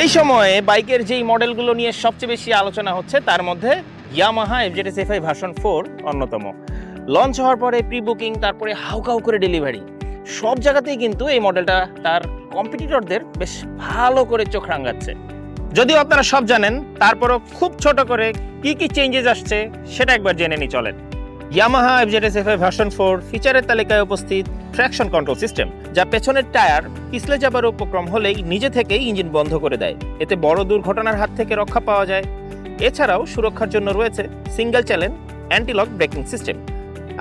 এই সময়ে বাইকের যেই মডেলগুলো নিয়ে সবচেয়ে বেশি আলোচনা হচ্ছে, তার মধ্যে Yamaha FZ FI version four অন্যতম। লঞ্চ হওয়ার পরে প্রি বুকিং তারপরে হাউকাউ করে ডেলিভারি সব জায়গাতেই কিন্তু এই মডেলটা তার কম্পিটিটরদের বেশ ভালো করে চোখ রাঙাচ্ছে। যদিও আপনারা সব জানেন, তারপরও খুব ছোট করে কি কি চেঞ্জেস আসছে, সেটা একবার জেনে নি চলেন। Yamaha FZS FI version four ফিচারের তালিকায় উপস্থিত ট্র্যাকশন কন্ট্রোল সিস্টেম যা পেছনের টায়ার পিছলে যাবার উপক্রম হলেই নিজে থেকেই ইঞ্জিন বন্ধ করে দেয়। এতে বড় দুর্ঘটনার হাত থেকে রক্ষা পাওয়া যায়। এছাড়াও সুরক্ষার জন্য রয়েছে single channel antilock braking system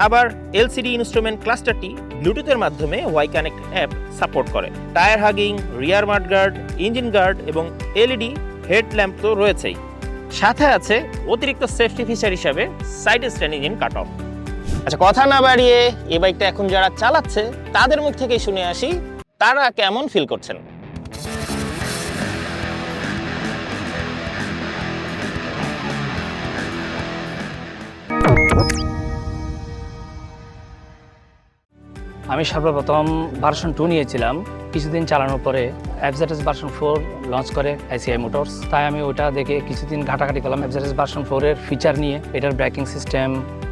আবার এলসিডি ইনস্ট্রুমেন্ট ক্লাস্টারটি ব্লুটুথের মাধ্যমে ওয়াই কানেক্ট অ্যাপ সাপোর্ট করে। Tyre hugging rear mud guard engine guard এবং এলইডি হেড ল্যাম্প তো রয়েছেই। সাথে আছে অতিরিক্ত সেফটি ফিচার হিসাবে side stand engine cut off আচ্ছা কথা না বাড়িয়ে এই বাইকটা এখন যারা চালাচ্ছে তাদের মুখ থেকেই শুনে আসি তারা কেমন ফিল করছেন? আমি সর্বপ্রথম ভার্সন টু নিয়েছিলাম কিছুদিন চালানোর পরে এফজেডএস ভার্সন ফোর লঞ্চ করে আইসিআই মোটরস তাই আমি ওটা দেখে কিছুদিন ঘাটাঘাটি করলাম এফজেডএস ভার্সন ফোরের ফিচার নিয়ে। এটার ব্রেকিং সিস্টেম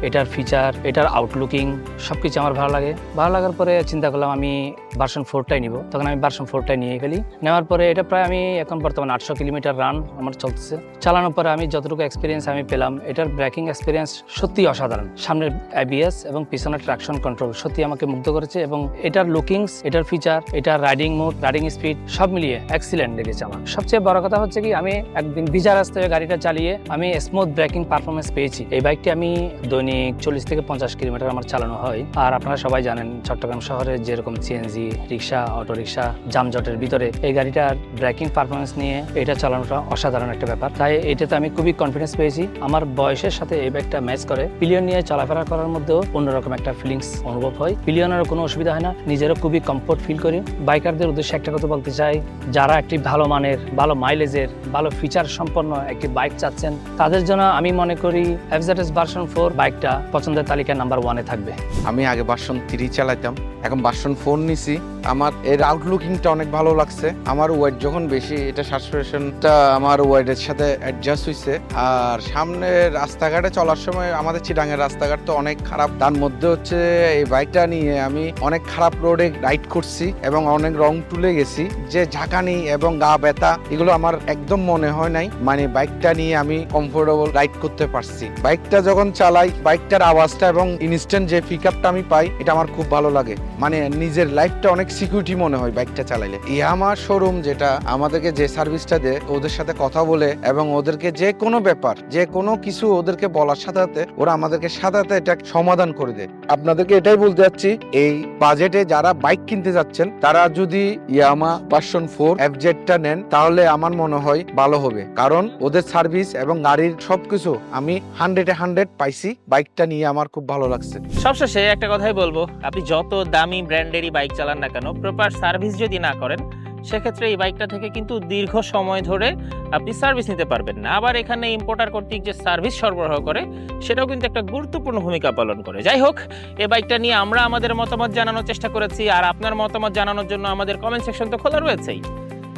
এটার ফিচার এটার আউটলুকিং সব কিছু আমার ভালো লাগে। ভালো লাগার পরে চিন্তা করলাম আমি ভার্সন ফোরটাই নিব। তখন আমি ভার্সন ফোরটাই নিয়ে ফেলি। নেওয়ার পরে এটা প্রায় আমি এখন বর্তমানে আটশো কিলোমিটার রান আমার চলতেছে। চালানোর পরে আমি যতটুকু এক্সপিরিয়েন্স আমি পেলাম, এটার ব্রেকিং এক্সপিরিয়েন্স সত্যি অসাধারণ। সামনের অ্যাবিএস এবং পিছনের ট্রাকশন কন্ট্রোল সত্যি আমাকে মুগ্ধ করেছে এবং এটার লুকিংস এটার ফিচার এটার রাইডিং মোড রাইডিং স্পিড সব মিলিয়ে এক্সিলেন্ট লেগেছে আমার। সবচেয়ে বড় কথা হচ্ছে কি, আমি একদিন ভিজা রাস্তায় গাড়িটা চালিয়ে আমি স্মুথ ব্রেকিং পারফরমেন্স পেয়েছি। এই বাইকটি আমি দৈনিক চল্লিশ থেকে পঞ্চাশ কিলোমিটার আমার চালানো হয়। আর আপনারা সবাই জানেন, চট্টগ্রাম শহরে যেরকম সিএনজি রিক্সা অটো রিক্সা যানজটের ভিতরে এই গাড়িটার ব্রেকিং পারফরমেন্স নিয়ে এটা চালানোটা অসাধারণ একটা ব্যাপার। তাই এটাতে আমি খুবই কনফিডেন্স পেয়েছি। আমার বয়সের সাথে এই বাইকটা ম্যাচ করে। পিলিয়ন নিয়ে চলাফেরা করার মধ্যেও অন্যরকম একটা ফিলিংস অনুভব হয়। পিলিয়নের কোনো অসুবিধা হয় না। নিজেরও খুবই কমফোর্ট ফিল করি। বাইকারদের উদ্দেশ্যে একটা কথা বলতে চাই যারা একটি ভালো মানের, ভালো মাইলেজের ভালো ফিচার সম্পন্ন একটি বাইক চাচ্ছেন, তাদের জন্য আমি মনে করি এফজেডএস ভার্সন ফোর বাইকটা পছন্দের তালিকা নাম্বার ওয়ানে থাকবে। আমি আগে ভার্সন থ্রি চালাইতাম এখন ভার্সন ফোন নিছি। আমার, এর আউটলুকিংটা অনেক ভালো লাগছে। আমার ওয়েট যখন বেশি, এটা সাসপেনশনটা আমার ওয়েটের সাথে অ্যাডজাস্ট হইছে। আর সামনে রাস্তাঘাটে চলার সময় আমাদের চিটাঙ্গের রাস্তাঘাট তো অনেক খারাপ। তার মধ্যে হচ্ছে এই বাইকটা নিয়ে আমি অনেক খারাপ রোডে রাইড করছি এবং অনেক রং তুলে গেছি। যে ঝাঁকানি এবং গা ব্যথা, এগুলো আমার একদম মনে হয় নাই। মানে বাইকটা নিয়ে আমি কমফোর্টেবল রাইড করতে পারছি। বাইকটা যখন চালাই বাইকটার আওয়াজটা এবং ইনস্ট্যান্ট যে পিক আপটা আমি পাই, এটা আমার খুব ভালো লাগে। মানে নিজের লাইফটা অনেক সিকিউরিটি মনে হয় বাইকটা চালাইলে। ইয়ামা শোরুম যেটা আমাদেরকে যে সার্ভিসটা দেয়, ওদের সাথে কথা বলে এবং ওদেরকে যে কোনো ব্যাপার, যে কোনো কিছু ওদেরকে বলার সাথে সাথে ওরা আমাদেরকে সাথে সাথে এটা সমাধান করে দেয়। আপনাদেরকে এটাই বলতে যাচ্ছি, এই বাজেটে যারা বাইক কিনতে যাচ্ছেন, তারা যদি ইয়ামা ভার্সন ফোর এফজেডটা নেন, তাহলে আমার মনে হয় ভালো হবে। কারণ ওদের সার্ভিস এবং গাড়ির সবকিছু আমি হান্ড্রেডে হান্ড্রেড পাইছি বাইকটা নিয়ে আমার খুব ভালো লাগছে। সবশেষে একটা কথাই বলব, আপনি যত দামি ব্র্যান্ডেরই বাইক চালান না কেন প্রপার সার্ভিস যদি না করেন, সেক্ষেত্রে এই বাইকটা থেকে কিন্তু দীর্ঘ সময় ধরে আপনি সার্ভিস নিতে পারবেন না। আবার এখানে ইম্পোর্টার কর্তৃক যে সার্ভিস সরবরাহ করে, সেটাও কিন্তু একটা গুরুত্বপূর্ণ ভূমিকা পালন করে। যাই হোক এই বাইকটা নিয়ে আমরা আমাদের মতামত জানানোর চেষ্টা করেছি, আর আপনার মতামত জানানোর জন্য আমাদের কমেন্ট সেকশন তো খোলা রয়েছেই।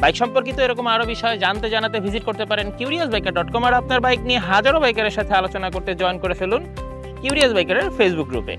বাইক সম্পর্কিত এরকম আরও বিষয় জানতে জানাতে ভিজিট করতে পারেন কিউরিয়াস বাইকার ডট কম আর আপনার বাইক নিয়ে হাজারো বাইকারের সাথে আলোচনা করতে জয়েন করে ফেলুন কিউরিয়াস বাইকারের ফেসবুক গ্রুপে